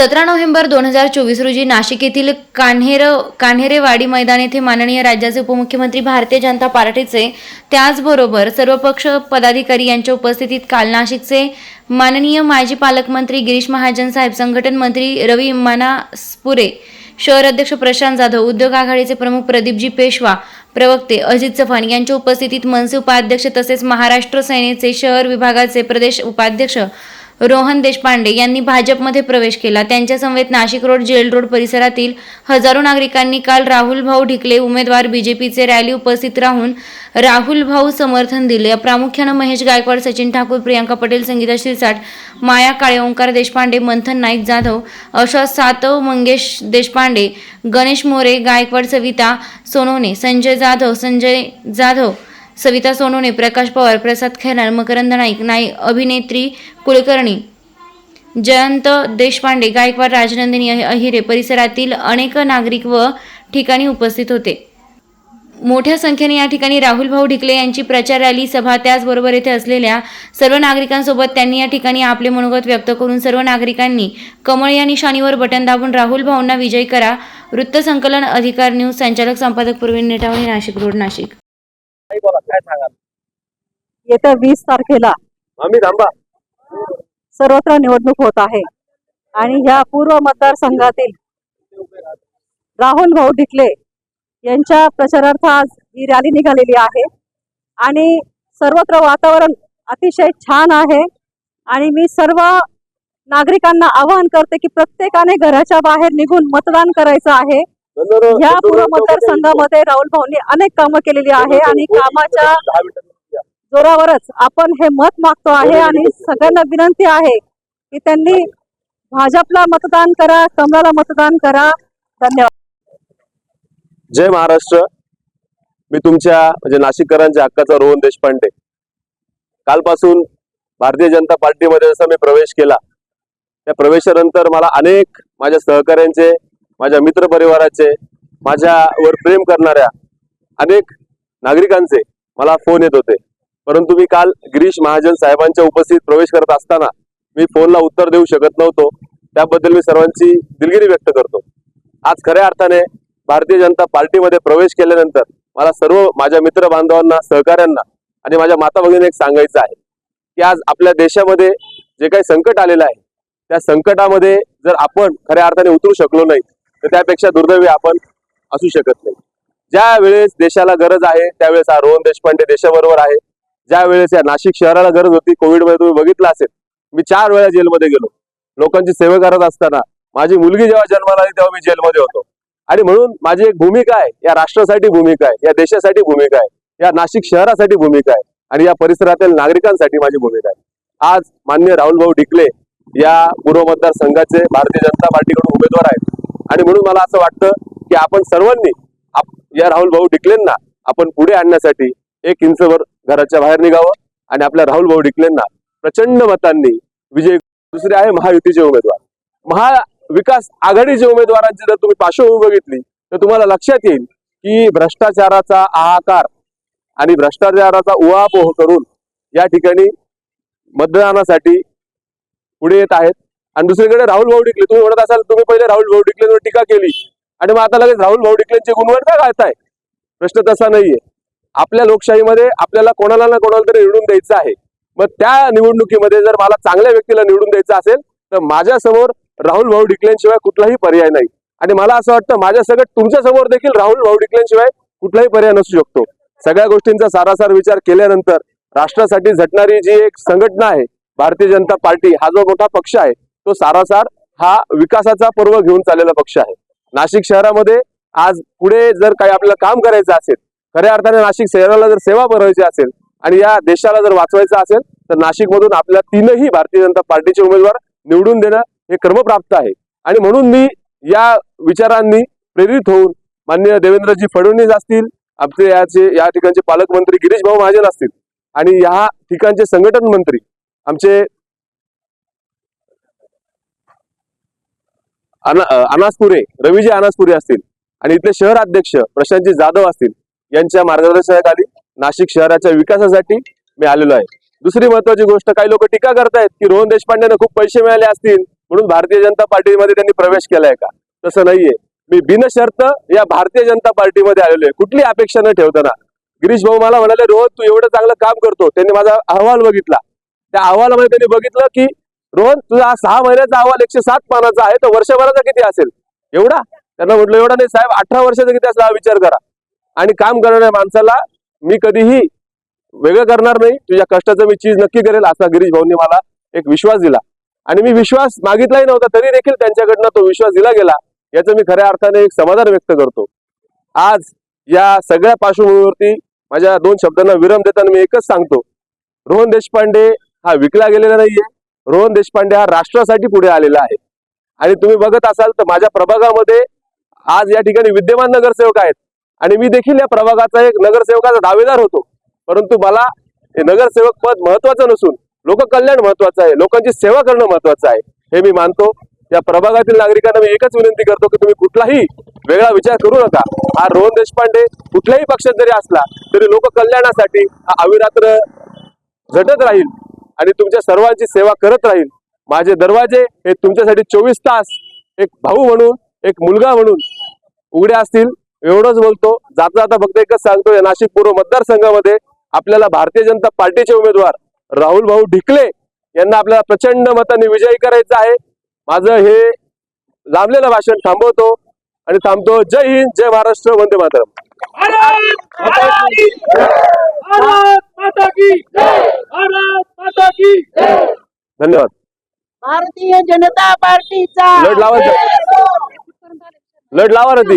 सतरा नोव्हेंबर दोन हजार चोवीस रोजी नाशिक येथील कान्हेर कान्हेरेवाडी मैदान येथे माननीय राज्याचे उपमुख्यमंत्री भारतीय जनता पार्टीचे त्याचबरोबर सर्व पक्ष पदाधिकारी यांच्या उपस्थितीत काल नाशिकचे माननीय माजी पालकमंत्री गिरीश महाजन साहेब संघटन मंत्री रवी मानासपुरे शहर अध्यक्ष प्रशांत जाधव उद्योग आघाडीचे प्रमुख प्रदीपजी पेशवा प्रवक्ते अजित चव्हाण यांच्या उपस्थितीत मनसे उपाध्यक्ष तसेच महाराष्ट्र सेनेचे शहर विभागाचे प्रदेश उपाध्यक्ष रोहन देशपांडे यांनी भाजपमध्ये प्रवेश केला. त्यांच्या समवेत नाशिक रोड जेल रोड परिसरातील हजारो नागरिकांनी काल राहुल भाऊ ढिकले उमेदवार बीजेपीचे रॅली उपस्थित राहून राहुल भाऊ समर्थन दिले. प्रामुख्यानं महेश गायकवाड सचिन ठाकूर प्रियांका पटेल संगीता शिरसाट माया काळे ओंकार देशपांडे मंथन नाईक जाधव अशा सातव मंगेश देशपांडे गणेश मोरे गायकवाड सविता सोनवणे संजय जाधव संजय जाधव सविता सोनवणे प्रकाश पवार प्रसाद खैरार मकरंद नाईक नाई अभिनेत्री कुलकर्णी जयंत देशपांडे गायकवाड राजनंदिनी अहिरे परिसरातील अनेक नागरिक व ठिकाणी उपस्थित होते. मोठ्या संख्येने या ठिकाणी राहुल भाऊ ढिकले यांची प्रचार रॅली सभा त्याचबरोबर येथे असलेल्या सर्व नागरिकांसोबत त्यांनी या ठिकाणी आपले मनोगत व्यक्त करून सर्व नागरिकांनी कमळ या निशाणीवर बटन दाबून राहुल भाऊंना विजयी करा. वृत्तसंकलन अधिकार न्यूज संचालक संपादक प्रवीण नेटावणे नाशिक रोड नाशिक. नाही बोला काय सांगाल? येत्या वीस तारखेला आम्ही थांबा. सर्वत्र निवडणूक होत आहे. आणि ह्या पूर्व मतदारसंघातील राहुल भाऊ ढिकले यांच्या प्रचारार्थ आज ही रॅली निघालेली आहे. आणि सर्वत्र वातावरण अतिशय छान आहे. आणि मी सर्व नागरिकांना आवाहन करते की प्रत्येकाने घराच्या बाहेर निघून मतदान करायचं आहे. ह्या पूर्व मतदारसंघामध्ये राहुल भाऊंनी अनेक कामं केलेली आहे आणि कामाच्या जोरावरच आपण हे मत मागतो आहे आणि सगळ्यांना विनंती आहे की त्यांनी भाजपला मतदान करा कमळाला मतदान करा. धन्यवाद. जय महाराष्ट्र. मी तुमच्या म्हणजे नाशिककरांच्या हक्काचा रोहन देशपांडे. कालपासून भारतीय जनता पार्टीमध्ये जसा मी प्रवेश केला त्या प्रवेशानंतर मला अनेक माझ्या सहकाऱ्यांचे माझ्या मित्रपरिवाराचे माझ्यावर प्रेम करणाऱ्या अनेक नागरिकांचे मला फोन येत होते. परंतु मी काल गिरीश महाजन साहेबांच्या उपस्थित प्रवेश करत असताना मी फोनला उत्तर देऊ शकत नव्हतो. त्याबद्दल मी सर्वांची दिलगिरी व्यक्त करतो. आज खऱ्या अर्थाने भारतीय जनता पार्टीमध्ये प्रवेश केल्यानंतर मला सर्व माझ्या मित्र बांधवांना सहकाऱ्यांना आणि माझ्या माता भगिनी एक सांगायचं आहे की आज आपल्या देशामध्ये जे काही संकट आलेलं आहे त्या संकटामध्ये जर आपण खऱ्या अर्थाने उतरू शकलो नाही तर त्यापेक्षा दुर्दैवी आपण असू शकत नाही. ज्या वेळेस देशाला गरज आहे त्यावेळेस हा रोहन देशपांडे देशाबरोबर आहे. ज्या वेळेस या नाशिक शहराला गरज होती कोविडमध्ये तुम्ही बघितलं असेल मी चार वेळा जेलमध्ये गेलो. लोकांची सेवा करत असताना माझी मुलगी जेव्हा जन्माला आली तेव्हा मी जेलमध्ये होतो. आणि म्हणून माझी एक भूमिका आहे या राष्ट्रासाठी भूमिका आहे या देशासाठी भूमिका आहे या नाशिक शहरासाठी भूमिका आहे आणि या परिसरातील नागरिकांसाठी माझी भूमिका आहे. आज मान्य राहुल भाऊ ढिकले या पूर्व मतदारसंघाचे भारतीय जनता पार्टीकडून उमेदवार आहेत. आणि म्हणून मला असं वाटतं की आपण सर्वांनी आप- या राहुल भाऊ डिकलेंना आपण पुढे आणण्यासाठी एक इंचवर घराच्या बाहेर निघावं आणि आपल्या राहुल भाऊ डिकलेंना प्रचंड मतांनी विजय दुसरे आहे महायुतीचे उमेदवार. महाविकास आघाडीचे उमेदवारांची जर तुम्ही पार्श्वभूमी बघितली तर तुम्हाला लक्षात येईल की भ्रष्टाचाराचा आकार आणि भ्रष्टाचाराचा उहापोह करून या ठिकाणी मतदानासाठी पुढे येत आहेत. आणि दुसरीकडे राहुल भाऊ डिकले तुम्ही म्हणत असाल तुम्ही पहिले राहुल भाऊ डिकलेंवर टीका केली. आणि मग आता लगेच राहुल भाऊ डिकलेंचे गुणवड का घालताय प्रश्न तसा नाहीये. आपल्या लोकशाहीमध्ये आपल्याला कोणाला ना कोणाला तरी निवडून द्यायचं आहे. मग त्या निवडणुकीमध्ये जर मला चांगल्या व्यक्तीला निवडून द्यायचं असेल तर माझ्यासमोर राहुल भाऊ डिकलेंशिवाय कुठलाही पर्याय नाही. आणि मला असं वाटतं माझ्या सगळं तुमच्यासमोर देखील राहुल भाऊ डिकलेंशिवाय कुठलाही पर्याय नसू शकतो. सगळ्या गोष्टींचा सारासार विचार केल्यानंतर राष्ट्रासाठी झटणारी जी एक संघटना आहे भारतीय जनता पार्टी हा जो मोठा पक्ष आहे तो सारासार हा विकासाचा पर्व घेऊन चाललेला पक्ष आहे. नाशिक शहरामध्ये आज पुढे जर काही आपल्याला काम करायचं असेल खऱ्या अर्थाने नाशिक शहराला जर सेवा पुरवायची असेल आणि या देशाला जर वाचवायचं असेल तर नाशिकमधून आपल्या तीनही भारतीय जनता पार्टीचे उमेदवार निवडून देणं हे क्रमप्राप्त आहे. आणि म्हणून मी या विचारांनी प्रेरित होऊन माननीय देवेंद्रजी फडणवीस असतील आमचे याचे या ठिकाणचे पालकमंत्री गिरीश भाऊ महाजन असतील आणि या ठिकाणचे संघटन मंत्री आमचे अनासपुरे रवीजी अनासपुरे असतील. आणि इथले शहर अध्यक्ष प्रशांतजी जाधव असतील. यांच्या मार्गदर्शनाखाली नाशिक शहराच्या विकासासाठी मी आलेलो आहे. दुसरी महत्वाची गोष्ट काही लोक टीका करतायत की रोहन देशपांडेंना खूप पैसे मिळाले असतील म्हणून भारतीय जनता पार्टीमध्ये त्यांनी प्रवेश केलाय का? तसं नाहीये. मी बिनशर्त या भारतीय जनता पार्टीमध्ये आलेलो आहे. कुठली अपेक्षा न ठेवताना. गिरीश भाऊ मला म्हणाले रोहन तू एवढं चांगलं काम करतो. त्यांनी माझा अहवाल बघितला. त्या अहवालामध्ये त्यांनी बघितलं की रोहन तुझा सहा महिन्याचा अहवाल एकशे सात पानाचा आहे तर वर्षभराचा किती असेल? एवढा? त्यांना म्हटलं एवढा नाही साहेब अठरा वर्षाचा किती असला हा विचार करा. आणि काम करणाऱ्या माणसाला मी कधीही वेगळं करणार नाही. तुझ्या कष्टाचं मी चीज नक्की करेल असा गिरीश भाऊंनी मला एक विश्वास दिला. आणि मी विश्वास मागितलाही नव्हता तरी देखील त्यांच्याकडनं तो विश्वास दिला गेला. याचं मी खऱ्या अर्थाने एक समाधान व्यक्त करतो. आज या सगळ्या पार्श्वभूमीवरती माझ्या दोन शब्दांना विराम देताना मी एकच सांगतो. रोहन देशपांडे हा विकला गेलेला नाहीये. रोहन देशपांडे हा राष्ट्रासाठी पुढे आलेला आहे. आणि तुम्ही बघत असाल तर माझ्या प्रभागामध्ये आज या ठिकाणी विद्यमान नगरसेवक आहेत. आणि मी देखील या प्रभागाचा एक नगरसेवकाचा दावेदार होतो. परंतु मला हे नगरसेवक पद महत्वाचं नसून लोककल्याण महत्वाचं आहे लोकांची सेवा करणं महत्वाचं आहे हे मी मानतो. या प्रभागातील नागरिकांना मी एकच विनंती करतो की तुम्ही कुठलाही वेगळा विचार करू नका. हा रोहन देशपांडे कुठल्याही पक्षात जरी असला तरी लोककल्याणासाठी हा अविरात्र झटत राहील. आणि तुमच्या सर्वांची सेवा करत राहील. माझे दरवाजे हे तुमच्यासाठी चोवीस तास एक भाऊ म्हणून एक मुलगा म्हणून उघडे असतील. एवढंच बोलतो. जाता जाता फक्त एकच सांगतो या नाशिक पूर्व मतदारसंघामध्ये आपल्याला भारतीय जनता पार्टीचे उमेदवार राहुल भाऊ ढिकले यांना आपल्याला प्रचंड मताने विजयी करायचं आहे. माझं हे लांबलेलं भाषण थांबवतो आणि थांबतो. जय हिंद जय महाराष्ट्र वंदे मातरम भारत माता की जय! भारत माता की जय! भारत माता की जय! धन्यवाद. भारतीय जनता पार्टीचा. लढ लावायचं. लढ लावा ती